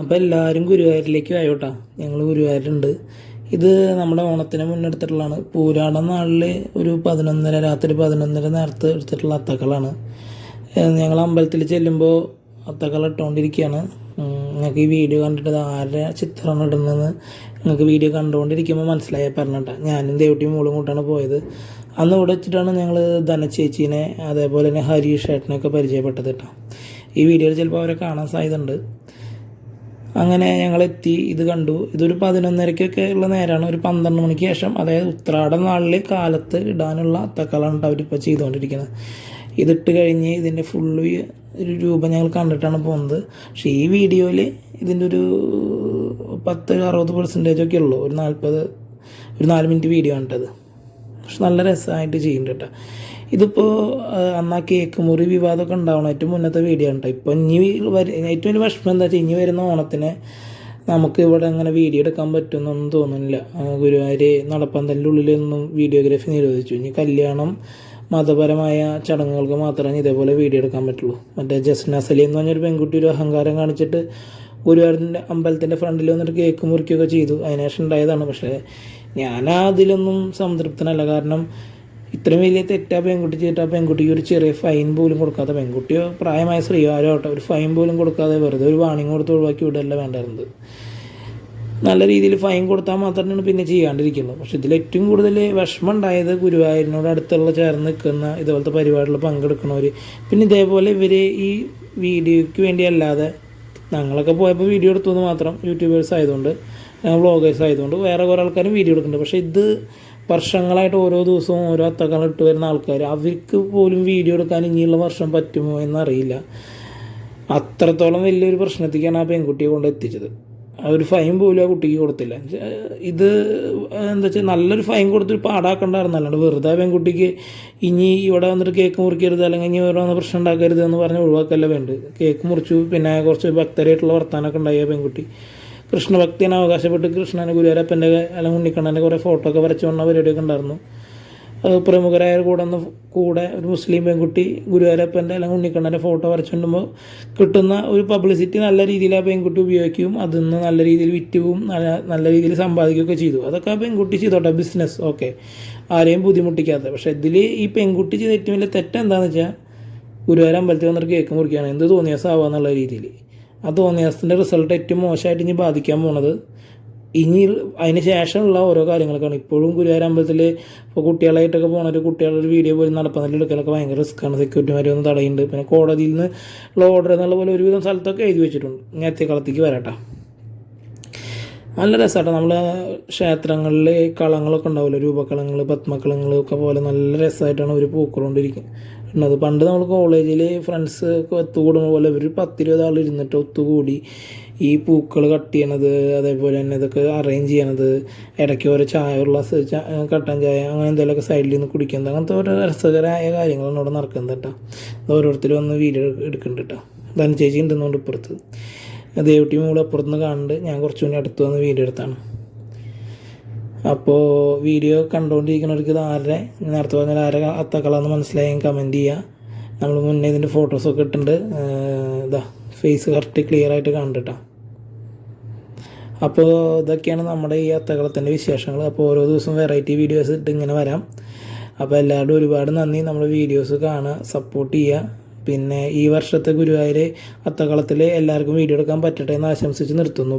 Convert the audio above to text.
അപ്പോൾ എല്ലാവരും ഗുരുവായൂരിലേക്ക് ആയോട്ടാ ഞങ്ങൾ ഗുരുവായൂരുണ്ട്. ഇത് നമ്മുടെ ഓണത്തിന് മുന്നെടുത്തിട്ടുള്ളതാണ്. പൂരാട നാളിൽ ഒരു പതിനൊന്നര രാത്രി പതിനൊന്നര നേരത്തെ എടുത്തിട്ടുള്ള അത്തക്കളാണ്. ഞങ്ങൾ അമ്പലത്തിൽ ചെല്ലുമ്പോൾ അത്തക്കൾ ഇട്ടുകൊണ്ടിരിക്കുകയാണ് നിങ്ങൾക്ക് ഈ വീഡിയോ കണ്ടിട്ട് ആരുടെ ചിത്രമാണ് ഇടുന്നതെന്ന് നിങ്ങൾക്ക് വീഡിയോ കണ്ടുകൊണ്ടിരിക്കുമ്പോൾ മനസ്സിലായ പറഞ്ഞിട്ടാ. ഞാനും ദേവട്ടിയും മോളും കൂട്ടാണ് പോയത്. അന്ന് ഇവിടെ വെച്ചിട്ടാണ് ഞങ്ങൾ ധനച്ചേച്ചീനെ അതേപോലെ തന്നെ ഹരീഷ് ഏട്ടനെയൊക്കെ പരിചയപ്പെട്ടത് കേട്ടോ ഈ വീഡിയോയിൽ ചിലപ്പോൾ അവരെ കാണാൻ സാധ്യതയുണ്ട്. അങ്ങനെ ഞങ്ങൾ എത്തി ഇത് കണ്ടു. ഇതൊരു പതിനൊന്നരക്കൊക്കെ ഉള്ള നേരമാണ് ഒരു പന്ത്രണ്ട് മണിക്ക് ശേഷം അതായത് ഉത്രാട നാളിൽ കാലത്ത് ഇടാനുള്ള അത്തക്കളാണ് കേട്ടോ അവരിപ്പോൾ ചെയ്തുകൊണ്ടിരിക്കുന്നത് ഇതിട്ട് കഴിഞ്ഞ് ഇതിന്റെ ഫുള്ള് ഒരു രൂപം ഞങ്ങൾ കണ്ടിട്ടാണ് പോകുന്നത് പക്ഷേ ഈ വീഡിയോയിൽ ഇതിന്റെ ഒരു പത്ത് അറുപത് പെർസെന്റേജ് ഒക്കെ ഉള്ളൂ. ഒരു നാൽപ്പത് ഒരു നാല് മിനിറ്റ് വീഡിയോ ആണ് പക്ഷെ നല്ല രസമായിട്ട് ചെയ്യുന്നുണ്ട് കേട്ടോ. ഇതിപ്പോൾ അന്ന് കേക്ക് മുറി വിവാദമൊക്കെ ഉണ്ടാവണം. ഏറ്റവും മുന്നത്തെ വീഡിയോ കേട്ടോ. ഇപ്പോൾ ഇനി ഏറ്റവും വലിയ വിഷമം എന്താ വെച്ചാൽ ഇനി വരുന്ന ഓണത്തിന് നമുക്ക് ഇവിടെ അങ്ങനെ വീഡിയോ എടുക്കാൻ പറ്റുമെന്നൊന്നും തോന്നുന്നില്ല. ഗുരുവായൂർ നടപ്പന്തലിന്റെ ഉള്ളിലൊന്നും വീഡിയോഗ്രാഫി നിരോധിച്ചു. ഇനി കല്യാണം മതപരമായ ചടങ്ങുകൾക്ക് മാത്രമേ ഇതേപോലെ വീഡിയോ എടുക്കാൻ പറ്റുള്ളൂ. മറ്റേ ജസ്ന അസലി എന്ന് പറഞ്ഞൊരു പെൺകുട്ടി ഒരു അഹങ്കാരം കാണിച്ചിട്ട് ഗുരുവായൂരിന്റെ അമ്പലത്തിന്റെ ഫ്രണ്ടിൽ വന്നിട്ട് കേക്ക് മുറിക്കുകയൊക്കെ ചെയ്തു. അതിനേഷം ഉണ്ടായതാണ്. പക്ഷേ ഞാൻ അതിലൊന്നും സംതൃപ്തനല്ല. കാരണം ഇത്രയും വലിയ തെറ്റാ പെൺകുട്ടി ചെയ്തിട്ട് ആ പെൺകുട്ടിക്ക് ഒരു ചെറിയ ഫൈൻ പോലും കൊടുക്കാതെ പെൺകുട്ടിയോ പ്രായമായ സ്ത്രീയോ ആരോ ആട്ടെ ഒരു ഫൈൻ പോലും കൊടുക്കാതെ വെറുതെ ഒരു വാണിംഗ് കൊടുത്ത് ഒഴിവാക്കി വിടല്ല വേണ്ടായിരുന്നത്. നല്ല രീതിയിൽ ഫൈൻ കൊടുത്താൽ മാത്രമാണ് പിന്നെ ചെയ്യാണ്ടിരിക്കുന്നത്. പക്ഷെ ഇതിൽ ഏറ്റവും കൂടുതൽ വിഷമം ഉണ്ടായത് ഗുരുവായൂരിനോട് അടുത്തുള്ള ചേർന്ന് നിൽക്കുന്ന ഇതുപോലത്തെ പരിപാടികളിൽ പങ്കെടുക്കുന്നവർ പിന്നെ ഇതേപോലെ ഇവർ ഈ വീഡിയോയ്ക്ക് വേണ്ടിയല്ലാതെ ഞങ്ങളൊക്കെ പോയപ്പോൾ വീഡിയോ എടുത്തു എന്ന് മാത്രം യൂട്യൂബേഴ്സ് ആയതുകൊണ്ട് വ്ളോഗേഴ്സ് ആയതുകൊണ്ട് വേറെ കുറേ ആൾക്കാരും വീഡിയോ എടുക്കുന്നുണ്ട്. പക്ഷേ ഇത് വർഷങ്ങളായിട്ട് ഓരോ ദിവസവും ഓരോ അത്തക്കാലം ഇട്ട് വരുന്ന ആൾക്കാർ അവർക്ക് പോലും വീഡിയോ എടുക്കാൻ ഇനിയുള്ള വർഷം പറ്റുമോ എന്നറിയില്ല. അത്രത്തോളം വലിയൊരു പ്രശ്നത്തേക്കാണ് ആ പെൺകുട്ടിയെ കൊണ്ട് എത്തിച്ചത്. ഒരു ഫൈൻ പോലും ആ കുട്ടിക്ക് കൊടുത്തില്ല. ഇത് എന്താ വെച്ചാൽ നല്ലൊരു ഫൈൻ കൊടുത്തൊരു പാടാക്കണ്ടായിരുന്നു. അല്ലാണ്ട് വെറുതെ ആ പെൺകുട്ടിക്ക് ഇനി ഇവിടെ വന്നിട്ട് കേക്ക് മുറിക്കരുത് അല്ലെങ്കിൽ ഇനി ഇവിടെ വന്ന് പ്രശ്നം ഉണ്ടാക്കരുത് എന്ന് പറഞ്ഞ് ഒഴിവാക്കല്ല വേണ്ടത്. കേക്ക് മുറിച്ചു പിന്നെ കുറച്ച് ഭക്തരായിട്ടുള്ള വർത്താനമൊക്കെ ഉണ്ടായി ആ പെൺകുട്ടി. കൃഷ്ണഭക്തിനെ അവകാശപ്പെട്ട് കൃഷ്ണന് ഗുരുവരപ്പന്റെ അല്ലെങ്കിൽ ഉണ്ണിക്കണ്ണന്റെ കുറേ ഫോട്ടോ ഒക്കെ വരച്ചു വന്ന പരിപാടിയൊക്കെ ഉണ്ടായിരുന്നു. അത് പ്രമുഖരായ കൂടെ ഒന്ന് കൂടെ ഒരു മുസ്ലിം പെൺകുട്ടി ഗുരുവരപ്പന്റെ അല്ലെങ്കിൽ ഉണ്ണിക്കണ്ണന്റെ ഫോട്ടോ വരച്ചുകൊണ്ടുമ്പോൾ കിട്ടുന്ന ഒരു പബ്ലിസിറ്റി നല്ല രീതിയിൽ ആ പെൺകുട്ടി ഉപയോഗിക്കുകയും അതിൽ നിന്ന് നല്ല രീതിയിൽ വിറ്റുകയും നല്ല നല്ല രീതിയിൽ സമ്പാദിക്കുകയൊക്കെ ചെയ്തു. അതൊക്കെ ആ പെൺകുട്ടി ചെയ്തോട്ടെ ബിസിനസ് ഓക്കെ ആരെയും ബുദ്ധിമുട്ടിക്കാത്ത പക്ഷേ ഇതിൽ ഈ പെൺകുട്ടി ചെയ്ത ഏറ്റവും വലിയ തെറ്റെന്താണെന്ന് വെച്ചാൽ ഗുരുവായൂർ അമ്പലത്തിൽ വന്നിട്ട് കേക്ക് മുറിക്കുകയാണ്. എന്ത് തോന്നിയാസാവുക എന്നുള്ള രീതിയിൽ ആ തോന്നിയാസത്തിന്റെ റിസൾട്ട് ഏറ്റവും മോശമായിട്ട് ഇനി ബാധിക്കാൻ പോണത്. ഇനി അതിന് ശേഷമുള്ള ഓരോ കാര്യങ്ങളൊക്കെയാണ് ഇപ്പോഴും ഗുരുവായൂർ അമ്പലത്തിൽ ഇപ്പോൾ കുട്ടികളായിട്ടൊക്കെ കുട്ടികളുടെ ഒരു വീഡിയോ പോലും നടപ്പന്തലിൽ എടുക്കലൊക്കെ ഭയങ്കര റിസ്ക്കാണ് സെക്യൂരിറ്റിമാർ ഒന്ന് തടയുന്നുണ്ട്. പിന്നെ കോടതിയിൽ നിന്ന് ഉള്ള ഓർഡർ എന്നുള്ള പോലെ ഒരുവിധം സ്ഥലത്തൊക്കെ എഴുതി വെച്ചിട്ടുണ്ട്. നേരത്തെ കളത്തേക്ക് വരാട്ടോ. നല്ല രസമാട്ടോ നമ്മൾ ക്ഷേത്രങ്ങളിൽ കളങ്ങളൊക്കെ ഉണ്ടാവില്ല രൂപക്കളങ്ങൾ പത്മക്കളങ്ങൾ ഒക്കെ പോലെ നല്ല രസമായിട്ടാണ് ഒരു പൂക്കളോണ്ടിരിക്കുന്നത് പണ്ട് നമ്മൾ കോളേജിൽ ഫ്രണ്ട്സ് ഒക്കെ ഒത്തുകൂടുന്ന പോലെ ഒരു പത്തിരുപത് ആൾ ഇരുന്നിട്ട് ഒത്തുകൂടി ഈ പൂക്കൾ കട്ട് ചെയ്യണത് അതേപോലെ തന്നെ ഇതൊക്കെ അറേഞ്ച് ചെയ്യണത് ഇടയ്ക്ക് ഓരോ ചായ ഗ്ലാസ് കട്ടൻ ചായ അങ്ങനെ എന്തെങ്കിലുമൊക്കെ സൈഡിൽ നിന്ന് കുടിക്കുന്നത്. അങ്ങനത്തെ ഓരോ രസകരമായ കാര്യങ്ങളാണ് ഇവിടെ നടക്കുന്നത് കേട്ടോ അത് ഓരോരുത്തർ വന്ന് വീഡിയോ എടുക്കുന്നുണ്ട് കേട്ടോ ധന ചേച്ചി ഉണ്ടെന്നുകൊണ്ട് ഇപ്പുറത്ത്. ദേവട്ടി മൂൾ അപ്പുറത്തുനിന്ന് കാണുന്നുണ്ട് ഞാൻ കുറച്ചുകൂടി അടുത്ത് വന്ന് വീഡിയോ അപ്പോൾ വീഡിയോ കണ്ടുകൊണ്ടിരിക്കുന്നവർക്ക് ഇത് ആരുടെ നേരത്തെ പറഞ്ഞാൽ ആരെ അത്തക്കളാന്ന് മനസ്സിലായി കമന്റ് ചെയ്യുക നമ്മൾ മുന്നേ ഇതിന്റെ ഫോട്ടോസൊക്കെ ഇട്ടിട്ടുണ്ട്. ഇതാ ഫേസ് കറക്റ്റ് ക്ലിയർ ആയിട്ട് കണ്ടിട്ടാ. അപ്പോൾ ഇതൊക്കെയാണ് നമ്മുടെ ഈ അത്തകളത്തിന്റെ വിശേഷങ്ങൾ. അപ്പോൾ ഓരോ ദിവസവും വെറൈറ്റി വീഡിയോസ് ഇട്ട് ഇങ്ങനെ വരാം. അപ്പോൾ എല്ലാവരും ഒരുപാട് നന്ദി. നമ്മുടെ വീഡിയോസ് കാണുക സപ്പോർട്ട് ചെയ്യുക. പിന്നെ ഈ വർഷത്തെ ഗുരുവായൂർ അത്തകളത്തിൽ എല്ലാവർക്കും വീഡിയോ എടുക്കാൻ പറ്റട്ടെ എന്ന് ആശംസിച്ച് നിർത്തുന്നു.